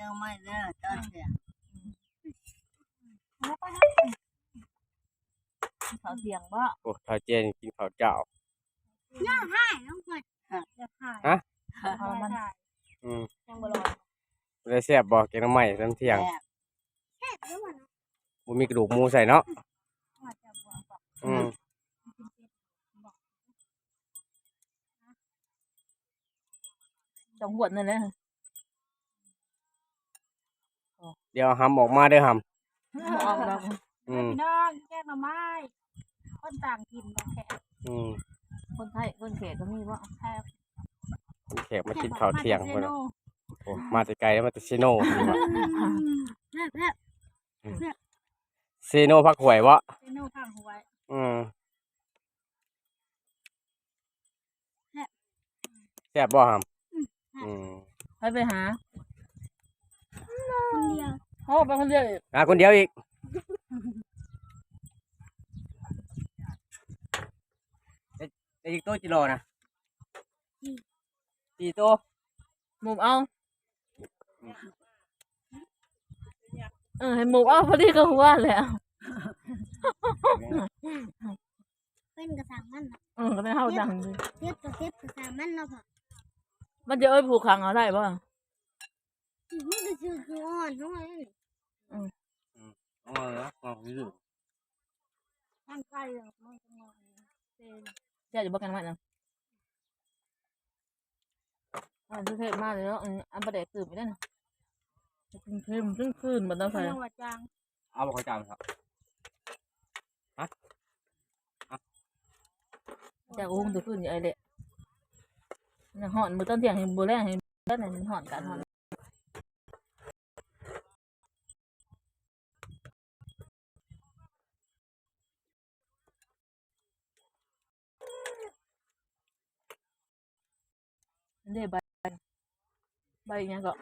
จ้าไม่เด้อตอนเสียงเขาเถียงว่าโอ้ทาเจนกินข้าวเจ้าให้น้องคนเขามันอืมยังบ่รอได้แซ่บบ่แกงหน้ำใหม่น้ำเที่ยงแซ่บด้วยมันบ่มีกระดูกหมูใส่เนาะอืมสองขวดนั่นแหละ เดี๋ยวหำออกมาเด้อหออกดอกำอืมพี่น้องแกงหน่อไม้คนต่างถิ่นบางแขกอืมคนไทยคนเขตก็มีว่าแขกแขกมากินข้าวเที่ยงเซพุ่นโนน่ะโอ้มาแต่ไกลแล้วมาแต่ซิโน่นี่ว่ะแซ่บแซ่บซิโน่พักหวยวะเซโนข้างหัวอืมแซ่บบ่หำอืมไปไปหา คนเดียวโอ้ไปคนเดียวอีกอะคนเดียวอีก ได้ได้อีกโต๊ะจิโร่นะสี่โต๊ะหมูเอาเออให้หมูเอาพอดีก็หัวแล้วเป็นกระสังมันน่ะเออก็ได้เฮาดังดีเทียบกับเทียบกระสังมันเนาะพ่อมันจะเอ้ยผูกขังเอาได้ป่ะ มันก็คือคืออ่อนเท่านั้นอ๋อเหรออ๋อคือข้างใกล้เลยมันก็งอเซนจะอยู่บ้านกันไหมนะอันที่เทศมากเลยเนาะอันประเด็กตื่นไปได้นะคืนคืนคืนคืนมันต้องใส่เรื่องว่าจางเอาบอกเขาจำครับจากอุ้งตัวขึ้นอยู่ไอ้เละน่ะหอนมือต้นเถียงเห็นบัวแรงเห็นด้านไหนมันหอนกันหอน เด้ใบใบยังก็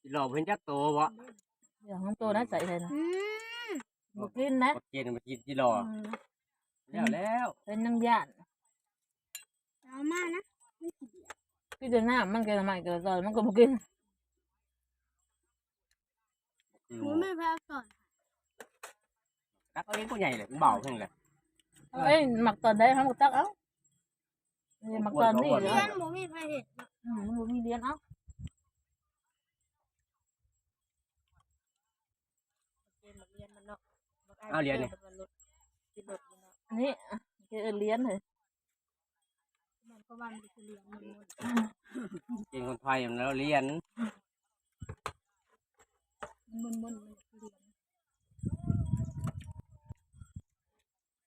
จิโร่เพิ่นจักโตวะอย่างของตัวนั้นใส่เลยนะอืมบุกินนะกดเกณฑ์มากินจิโร่อืมแล้วแล้วเป็นนังย่านเอามานะไม่ขี้เดียดพี่จะหน้ามันก็ทำไมก็ซอยมันก็บุกินหนูไม่แพ้ก่อนตักเอาเองผู้ใหญ่เลยเบาเพิ่งเลย เอ้ยหมักตอนได้ทำกับตักเอ้าเอ้ยหมักตอนนี้เรีเนาะยนหนูไม่แพ้เห็ดอืมมันบ่มีเรียนเอ้าเกมแบบเรียนมันเนาะเอาเหรียญนี่กินรถกินเนาะอันนี้เออเรียนเลยมันก็วันไปเรียนมันกินคนไทยมันแล้วเรียนมันมันมัน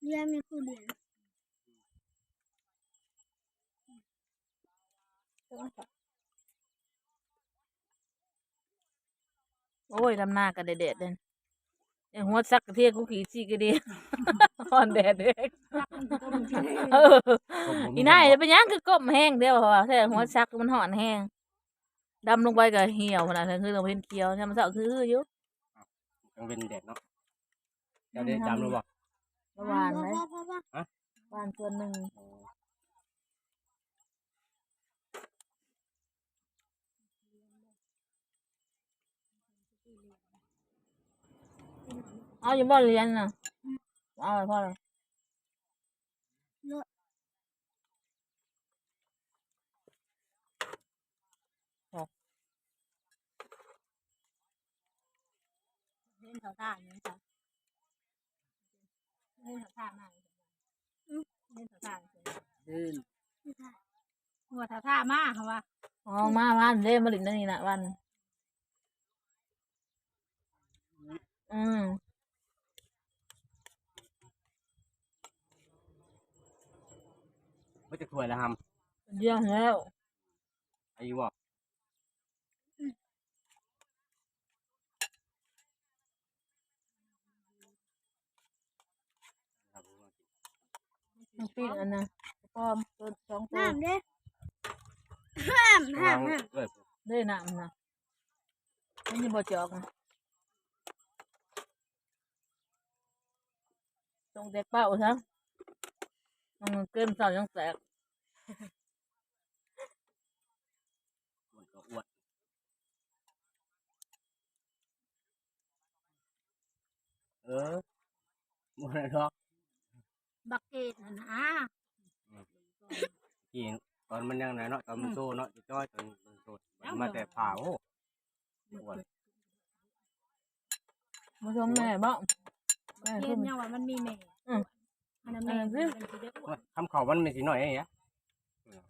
เรียนเรียนมีครูเรียนโอ้ยทำหน้ากันเด็ดๆเลยเอ้ยหัวซักกระเทียกูขี่ซีกระเดียอ่อนแดดเด็กเอออีนายจะเป็นหยังคือก้มแห้งเดียวเหรอแต่หัวซักมันห่อนแห้งดำลงไปก็เหี่ยวขนาดนั้นคือเราเป็นเขียวเนี่ยมันเสาคืออยู่ยังเป็นเด็กเนาะเจ้าได้จำรู้บ่ เมื่อวานไหมพ่อพ่อพ่อวานตัวหนึ่งเอาอยู่บ่เรียนน่ะเอาไปพ่อเลยเล่นเขาท่าเนี่ยจ้ะ เล่นท่ามากเล่นเขาท่าหัวท่าท่ามากเขาว่าอ๋อมาวันเด้มาลินนั่นนี่นะวันอืมไม่จะถวยแล้วทเยี่ยมแล้วอายุบ่ ต้องปีนอันน่ะพร้อมต้นสองต้นน้ำเด้ห้ามห้ามห้ามเลได้น้ำนะมันยังบ่จอกนะตรงเด็กเป้าซะมันเกินสองยังแตกเอ้อ้วนเออมันหรอ บักเกตน่ะนะกินตอนมันยังไหนเนาะตอนมันโซเนาะจะจ้อยตอนมันโซมันมาแต่ผ่าโอ้อ้วนมาชมแม่บ่แม่เกชตมเนี่ยว่ามันมีแม่อืมมันน่ะแม่เออมันสิได้อ้วนทำเขามันไม่สิหน่อยไอ้เนี้ยอืม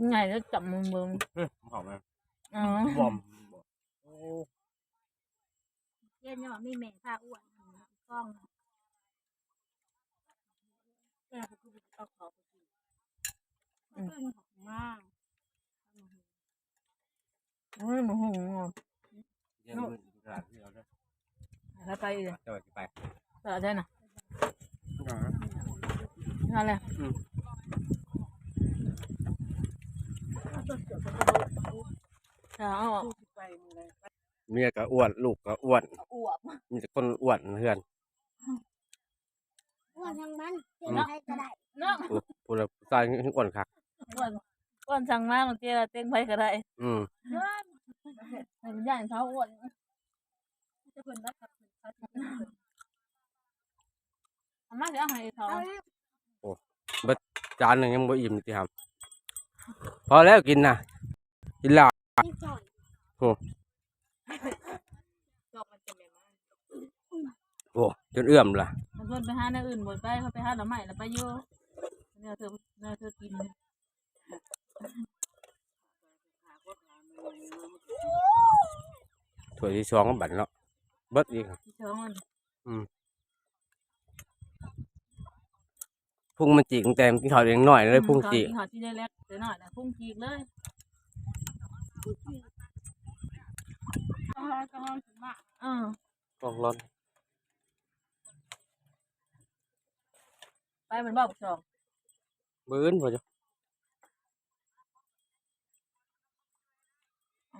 มันใหญ่แล้วจับมือมึงทำเขามันอ๋อบอมโอ้เกตเนี่ยว่ามีแม่พาอ้วนกล้อง น่ะแม่ก็คือเอาเขาไปกินมันเป็นของมากโอ้ยมันหงเดี๋ยวมันตลาดที่เราได้แล้วไปอีกเลยจะไปไปตลาดได้น่ะนั่นแหละเอาเอาเมียก็อ้วน ลูกก็อ้วนอวบมีแต่คนอ้วนเพื่อน อ้วนทั้งมันเห็นใครก็ได้เนาะผู้ผู้ละผู้ชายอ้วนคักอ้วนอ้วนสั่งมาบางทีเราเต้งไปก็ได้อืมให้มันย่านเขาอ้วนจะเพิ่นรักกับเขาสิเอามาเดี๋ยวเอาให้เขาเอาแล้วจานหนึงยังบ่อิ่มที่ทำพอแล้วกินนะกินหลาบนี่ก่อนจอกมันจะแบบว่าโอ้จนเอื้อมล่ะ บางคนไปหาในอื่นบ่ไปเขาไปหาหน่อไม้แล้วไปอยู่เนี่ยเธอเนี่ยเธอกินถ้วยที่สองก็บัดเนาะเบิดอีกที่ช่องมันพุ่งมันจิกแต่มกินข้าวเองหน่อยเลยพุ่งจิกหอที่ได้เล็กเดี๋ยวหน่อยนะพุ่งจีกเลยก็ฮอก็ฮอถึงมากเออกองร้อน ไปมันบอกสองบื้นพอจ้ะ